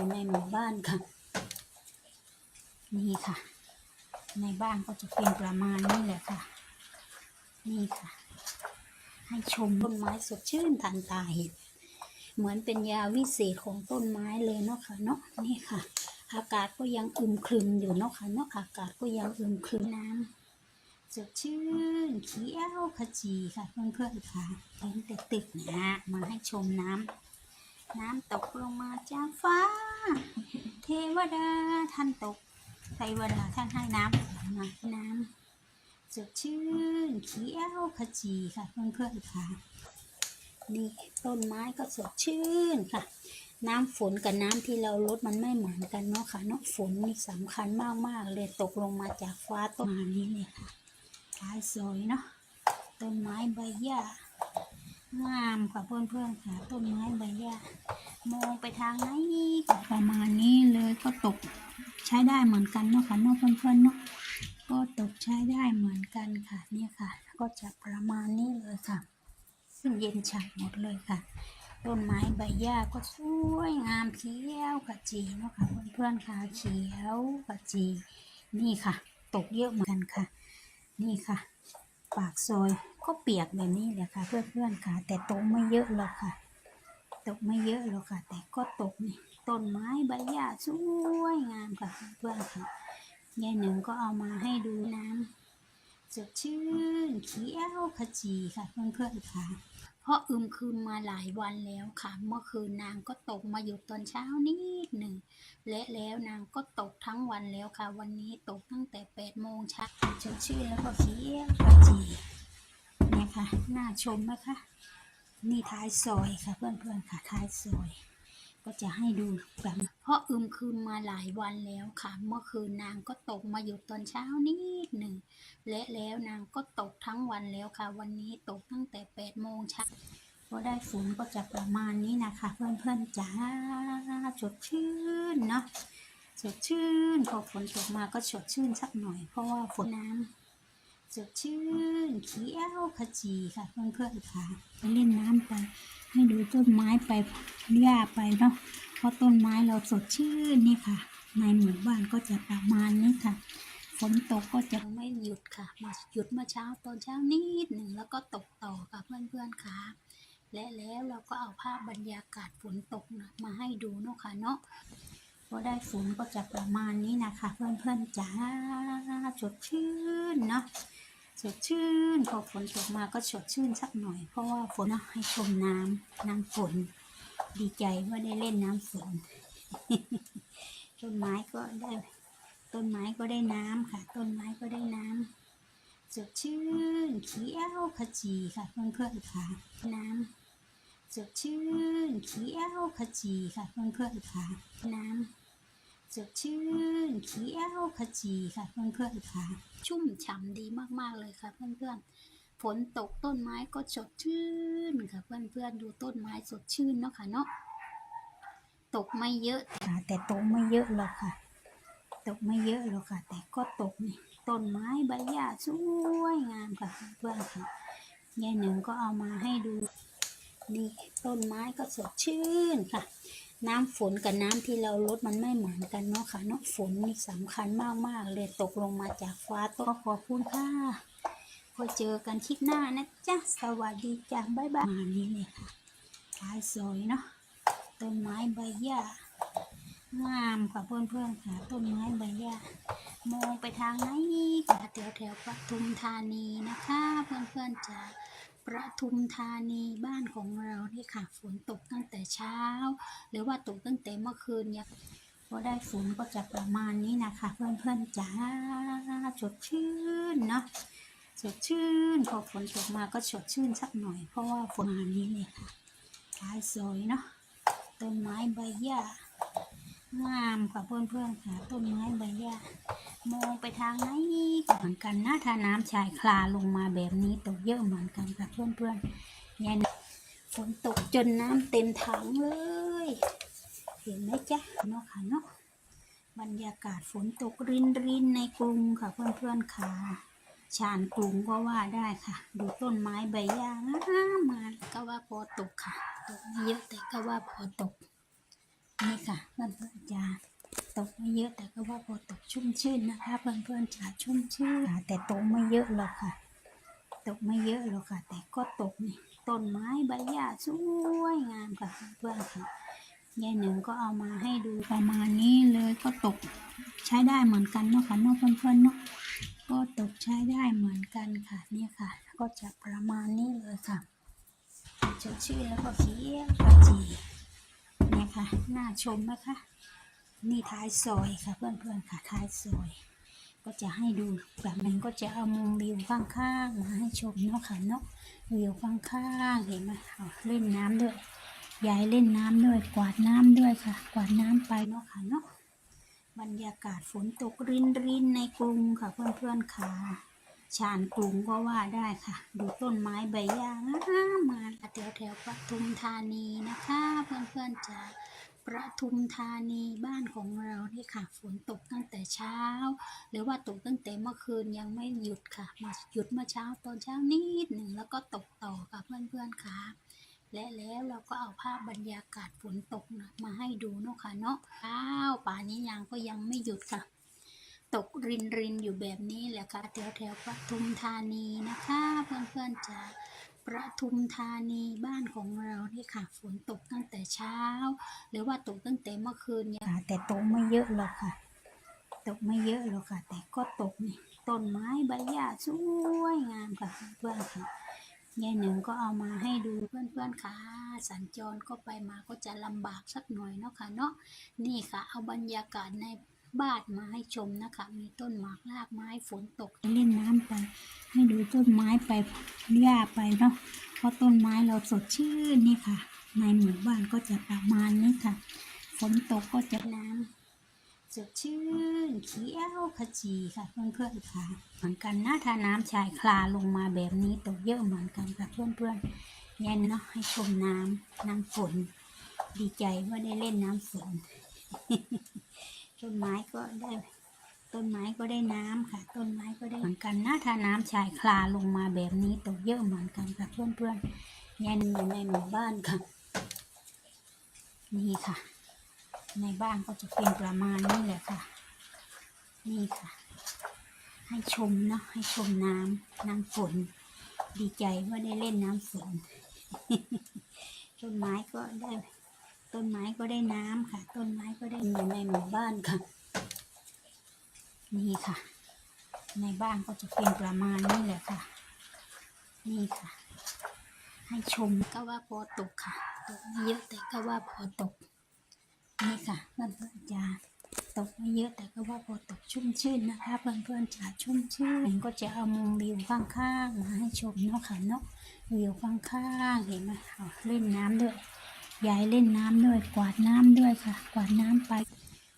ยในหมู่บ้านค่ะ นี่ค่ะ ในบ้านก็จะเป็นประมาณนี้แหละค่ะ นี่ค่ะ ให้ชมต้นไม้สดชื่นทันตาเห็นเหมือนเป็นยาวิเศษของต้นไม้เลยเนาะค่ะเนาะนี่ค่ะ อากาศก็ยังอึมครึมอยู่เนาะค่ะเนาะอากาศก็ยังอึมครึมน้ำสดชื่นเขียวขจีค่ะเพื่อนๆค่ะเห็นแต่ตึกนะมาให้ชมน้ำน้ำตกลงมาจากฟ้า เทวดาท่านตกเทวดาท่านให้น้ำลงมาน้ำสดชื่นเขียวขจีค่ะเพื่อนๆค่ะ นี่ต้นไม้ก็สดชื่นค่ะ น้ำฝนกับน้ำที่เราลดมันไม่เหมือนกันเนาะค่ะเนาะฝนนี่สำคัญมากๆเลยตกลงมาจากฟ้าต้นไม้นี้เลยค่ะท้ายสวยเนาะต้นไม้ใบหญ้า งามค่ะเพื่อนๆค่ะต้นไม้ใบหญ้ามองไปทางไหนก็ประมาณนี้เลยก็ตกใช้ได้เหมือนกันเนาะค่ะเนาะเพื่อนๆเนาะก็ตกใช้ได้เหมือนกันค่ะเนี่ยค่ะ ก็จะประมาณนี้เลยค่ะ ซึ่งเย็นฉ่ำหมดเลยค่ะต้นไม้ใบหญ้าก็สวยงามเขียวขจีเนาะค่ะเพื่อนๆค่ะเขียวขจี นี่ค่ะ ตกเยอะเหมือนกันค่ะ นี่ค่ะ ปากซอยก็เปียกแบบนี้แหละค่ะ เพื่อนๆค่ะ แต่ตกไม่เยอะหรอกค่ะ ตกไม่เยอะหรอกค่ะ แต่ก็ตกนี่ต้นไม้ใบหญ้าสวยงามค่ะเพื่อนๆค่ะยายหนึ่งก็เอามาให้ดูน้ำ สดชื่นเขียวขจีค่ะเพื่อนๆค่ะ เพราะอึมครึมาหลายวันแล้วค่ะ เมื่อคืนนางก็ตกมาอยู่ตอนเช้านิดหนึ่ง และแล้วนางก็ตกทั้งวันแล้วค่ะ วันนี้ตกตั้งแต่แปดโมงเช้าสดชื่นแล้วก็เขียวขจีเนี่ยค่ะน่าชมไหมคะ นี่ท้ายซอยค่ะเพื่อนๆค่ะท้ายซอย ก็จะให้ดูแบบเพราะอึมครึมมาหลายวันแล้วค่ะ เมื่อคืนนางก็ตกมาอยู่ตอนเช้านิดหนึ่งและแล้วนางก็ตกทั้งวันแล้วค่ะ วันนี้ตกตั้งแต่แปดโมงเช้าพอได้ฝนก็จะประมาณนี้นะคะ เพื่อนๆจ้าสดชื่นเนาะสดชื่นพอฝนตกมาก็สดชื่นสักหน่อย เพราะว่าฝนน้ำ สดชื่นเขียวขจีค่ะเพื่อนๆค่ะไปเล่นน้ำไป ให้ดูต้นไม้ไปหญ้าไปเนาะเพราะต้นไม้เราสดชื่นนี่ค่ะ ในหมู่บ้านก็จะประมาณนี้ค่ะฝนตกก็จะไม่หยุดค่ะ มาหยุดเมื่อเช้าตอนเช้านิดหนึ่งแล้วก็ตกต่อค่ะเพื่อนๆค่ะ และแล้วเราก็เอาภาพบรรยากาศฝนตกนะมาให้ดูเนาะค่ะเนาะพอได้ฝนก็จะประมาณนี้นะคะ เพื่อนๆจ้าสดชื่นเนาะ สดชื่นพอฝนตกมาก็สดชื่นสักหน่อย เพราะว่าฝนให้ชมน้ำน้ำฝน ดีใจว่าได้เล่นน้ำฝน ต้นไม้ก็ได้ ต้นไม้ก็ได้น้ำค่ะ ต้นไม้ก็ได้น้ำสดชื่นเขียวขจีค่ะเพื่อนๆค่ะ น้ำสดชื่นเขียวขจีค่ะเพื่อนๆค่ะ น้ำ สดชื่นเขียวขจีค่ะเพื่อนๆค่ะ ชุ่มฉ่ำดีมากๆเลยค่ะ เพื่อนๆฝนตกต้นไม้ก็สดชื่นค่ะ เพื่อนๆดูต้นไม้สดชื่นเนาะค่ะเนาะตกไม่เยอะค่ะ แต่ตกไม่เยอะหรอกค่ะ ตกไม่เยอะหรอกค่ะ แต่ก็ตกนี่ต้นไม้ใบหญ้าสวยงามค่ะ เพื่อนๆค่ะยายหนึ่งก็เอามาให้ดูนี่ต้นไม้ก็สดชื่นค่ะ น้ำฝนกับน้ำที่เราลดมันไม่เหมือนกันเนาะค่ะเนาะฝนนี่สำคัญมากๆเลยตกลงมาจากฟ้าก็ขอบคุณค่ะพอเจอกันคลิปหน้านะจ๊ะสวัสดีจ้ะบ๊ายบายมานี่เลยค่ะท้ายสวยเนาะต้นไม้ใบหญ้างามค่ะเพื่อนๆค่ะต้นไม้ใบหญ้ามองไปทางไหนก็แถวแถวๆปทุมธานีนะคะ เพื่อนๆจะ ประทุมธานีบ้านของเรานี่ค่ะ ฝนตกตั้งแต่เช้า หรือว่าตกตั้งแต่เมื่อคืนเนี่ยพอได้ฝนก็จะประมาณนี้นะคะ เพื่อนๆจ้าสดชื่นเนาะสดชื่นพอฝนตกมาก็สดชื่นสักหน่อย เพราะว่าฝนมานี้เลยค่ะท้ายสวยเนาะต้นไม้ใบหญ้างามค่ะเพื่อนๆค่ะต้นไม้ใบหญ้ามองไปทางไหน เหมือนกันนะถ้าน้ำชายคลาลงมาแบบนี้ตกเยอะเหมือนกันค่ะเพื่อนๆยันฝนตกจนน้ำเต็มถังเลย เห็นไหมจ๊ะเนาะค่ะเนาะบรรยากาศฝนตกรินรินๆในกรุงค่ะเพื่อนๆค่ะชานกรุงก็ว่าได้ค่ะ ดูต้นไม้ใบหญ้างมาก็ว่าพอตกค่ะ ตกไม่เยอะแต่ก็ว่าพอตก นี่ค่ะเพื่อนเพื่อนๆจะ ตกไม่เยอะแต่ก็ว่าพอตกชุ่มชื่นนะคะ เพื่อนเพื่อนๆจะชุ่มชื่นแต่ตกไม่เยอะหรอกค่ะ ตกไม่เยอะหรอกค่ะ แต่ก็ตกนี่ต้นไม้ใบหญ้าสวยงามค่ะเพื่อนๆค่ะยายหนึ่งก็เอามาให้ดูประมาณนี้เลยก็ตกใช้ได้เหมือนกันเนาะค่ะเนาะเพื่อนๆเนาะก็ตกใช้ได้เหมือนกันค่ะเนี่ยค่ะ ก็จะประมาณนี้เลยค่ะสดชื่นแล้วก็เขียวขจีเนี่ยค่ะน่าชมไหมคะ นี่ท้ายซอยค่ะเพื่อนๆค่ะท้ายซอย ก็จะให้ดูแบบนึงก็จะเอามุมวิวข้างๆมาให้ชมเนาะค่ะเนาะวิวข้างๆเห็นไหมเอาเล่นน้ำด้วยยายเล่นน้ำด้วยกวาดน้ำด้วยค่ะ กวาดน้ำไปเนาะค่ะเนาะบรรยากาศฝนตกรินรินๆในกรุงค่ะเพื่อนๆค่ะชานกรุงก็ว่าได้ค่ะ ดูต้นไม้ใบหญ้างามมาแถวแถวปทุมธานีนะคะ เพื่อนๆจะ ประทุมธานีบ้านของเรานี่ค่ะ ฝนตกตั้งแต่เช้า หรือว่าตกตั้งแต่เมื่อคืนยังไม่หยุดค่ะ มาหยุดเมื่อเช้าตอนเช้านิดหนึ่งแล้วก็ตกต่อค่ะเพื่อนๆค่ะและแล้วเราก็เอาภาพบรรยากาศฝนตกนะมาให้ดูเนาะค่ะเนาะอ้าวป่านนี้ยังก็ยังไม่หยุดค่ะ ตกรินรินๆอยู่แบบนี้แหละค่ะแถวแถวๆปทุมธานีนะคะ เพื่อนๆจะ ประทุมธานีบ้านของเรานี่ค่ะ ฝนตกตั้งแต่เช้า หรือว่าตกตั้งแต่เมื่อคืนเนี่ยแต่ตกไม่เยอะหรอกค่ะ ตกไม่เยอะหรอกค่ะ แต่ก็ตกนี่ต้นไม้ใบหญ้าสวยงามค่ะเพื่อนค่ะยายหนึ่งก็เอามาให้ดูเพื่อนๆค่ะ สัญจรก็ไปมาก็จะลำบากสักหน่อยเนาะค่ะเนาะนี่ค่ะ เอาบรรยากาศใน บ้านมาให้ชมนะคะ มีต้นหมากรากไม้ฝนตกเล่นน้ำไป ให้ดูต้นไม้ไปหญ้าไปเนาะเพราะต้นไม้เราสดชื่นนี่ค่ะ ในหมู่บ้านก็จะประมาณนี้ค่ะ ฝนตกก็จะน้ำสดชื่นเขียวขจีค่ะเพื่อนๆค่ะ เหมือนกันนะถ้าน้ำชายคลาลงมาแบบนี้ตกเยอะเหมือนกันค่ะเพื่อนๆยันเนาะให้ชมน้ำน้ำฝน ดีใจว่าได้เล่นน้ำฝน ต้นไม้ก็ได้ ต้นไม้ก็ได้น้ำค่ะ ต้นไม้ก็ได้เหมือนกันนะถ้าน้ำชายคลาลงมาแบบนี้ตกเยอะเหมือนกันค่ะเพื่อนๆยันอยู่ในหมู่บ้านค่ะ นี่ค่ะ ในบ้านก็จะเป็นประมาณนี้แหละค่ะ นี่ค่ะ ให้ชมเนาะให้ชมน้ำน้ำฝน ดีใจว่าได้เล่นน้ำฝนต้นไม้ก็ได้ ต้นไม้ก็ได้น้ำค่ะ ต้นไม้ก็ได้อยู่ในหมู่บ้านค่ะ นี่ค่ะ ในบ้านก็จะเป็นประมาณนี้แหละค่ะ นี่ค่ะ ให้ชมก็ว่าพอตกค่ะ ตกไม่เยอะแต่ก็ว่าพอตก นี่ค่ะเพื่อนเพื่อนๆจะตกไม่เยอะแต่ก็ว่าพอตกชุ่มชื่นนะคะ เพื่อนเพื่อนๆจะชุ่มชื่นก็จะเอามุมวิวข้างๆมาให้ชมเนาะค่ะเนาะวิวข้างๆเห็นไหมเอาเล่นน้ำด้วย ยายเล่นน้ำด้วยกวาดน้ำด้วยค่ะ กวาดน้ำไป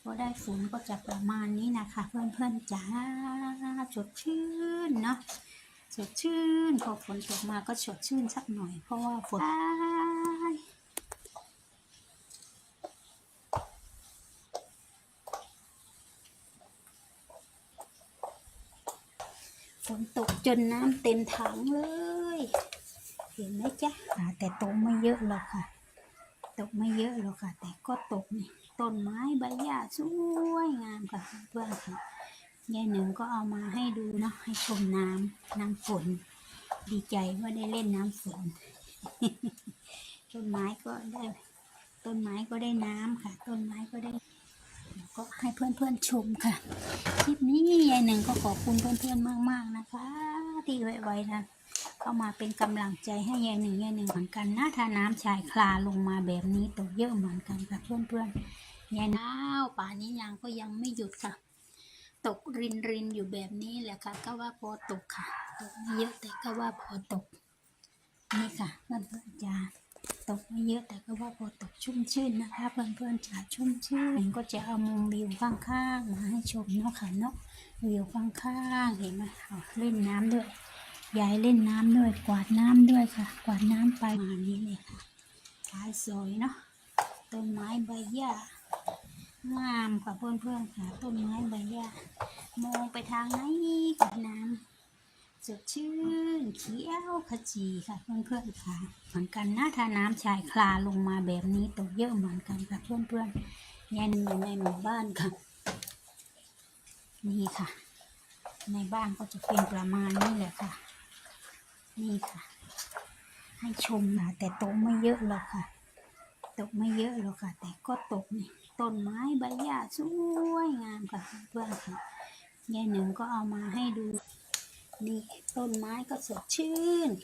พอได้ฝนก็จะประมาณนี้นะคะ เพื่อนๆจ๋าสดชื่นเนาะสดชื่นพอฝนตกมาก็สดชื่นสักหน่อย เพราะว่าฝนฝนตกจนน้ำเต็มถังเลย เห็นไหมจ๊ะแต่ตกไม่เยอะหรอกค่ะ ตกไม่เยอะหรอกค่ะ แต่ก็ตกนี่ต้นไม้ใบหญ้าสวยงามค่ะเพื่อนค่ะยายหนึ่งก็เอามาให้ดูเนาะให้ชมน้ำน้ำฝน ดีใจว่าได้เล่นน้ำฝน ต้นไม้ก็ได้ ต้นไม้ก็ได้น้ำค่ะ ต้นไม้ก็ได้ก็ให้เพื่อนๆชมค่ะ คลิปนี้ยายหนึ่งก็ขอบคุณเพื่อนๆมาก ๆนะคะ ที่ไว้ๆนะ เข้ามาเป็นกำลังใจให้ยายหนึ่งยายหนึ่งเหมือนกันนะถ้าน้ำชายคลาลงมาแบบนี้ตกเยอะเหมือนกันค่ะเพื่อนๆยายน้าวป่านนี้ยังก็ยังไม่หยุดค่ะ ตกรินรินอยู่แบบนี้แหละค่ะ ก็ว่าพอตกค่ะ ตกไม่เยอะแต่ก็ว่าพอตก นี่ค่ะเพื่อนๆจะตกไม่เยอะแต่ก็ว่าพอตกชุ่มชื่นนะคะ เพื่อนๆจะชุ่มชื่นก็จะเอามุมวิวข้างๆมาให้ชมเนาะค่ะเนาะวิวข้างๆเห็นไหมเอาเล่นน้ำด้วย ยายเล่นน้ำด้วยกวาดน้ำด้วยค่ะ กวาดน้ำไปมานี้เลยค่ะท้ายซอยเนาะต้นไม้ใบหญ้างามค่ะเพื่อนๆค่ะต้นไม้ใบหญ้ามองไปทางไหนกับน้ำสดชื่นเขียวขจีค่ะเพื่อนๆค่ะ เหมือนกันนะถ้าน้ำชายคลาลงมาแบบนี้ตกเยอะเหมือนกันค่ะเพื่อนๆยันอยู่ในหมู่บ้านค่ะ นี่ค่ะ ในบ้านก็จะเป็นประมาณนี้แหละค่ะ นี่ค่ะ ให้ชมนะแต่ตกไม่เยอะหรอกค่ะ ตกไม่เยอะหรอกค่ะ แต่ก็ตกนี่ต้นไม้ใบหญ้าสวยงามค่ะเพื่อนค่ะยายหนึ่งก็เอามาให้ดูนี่ต้นไม้ก็สดชื่นค่ะ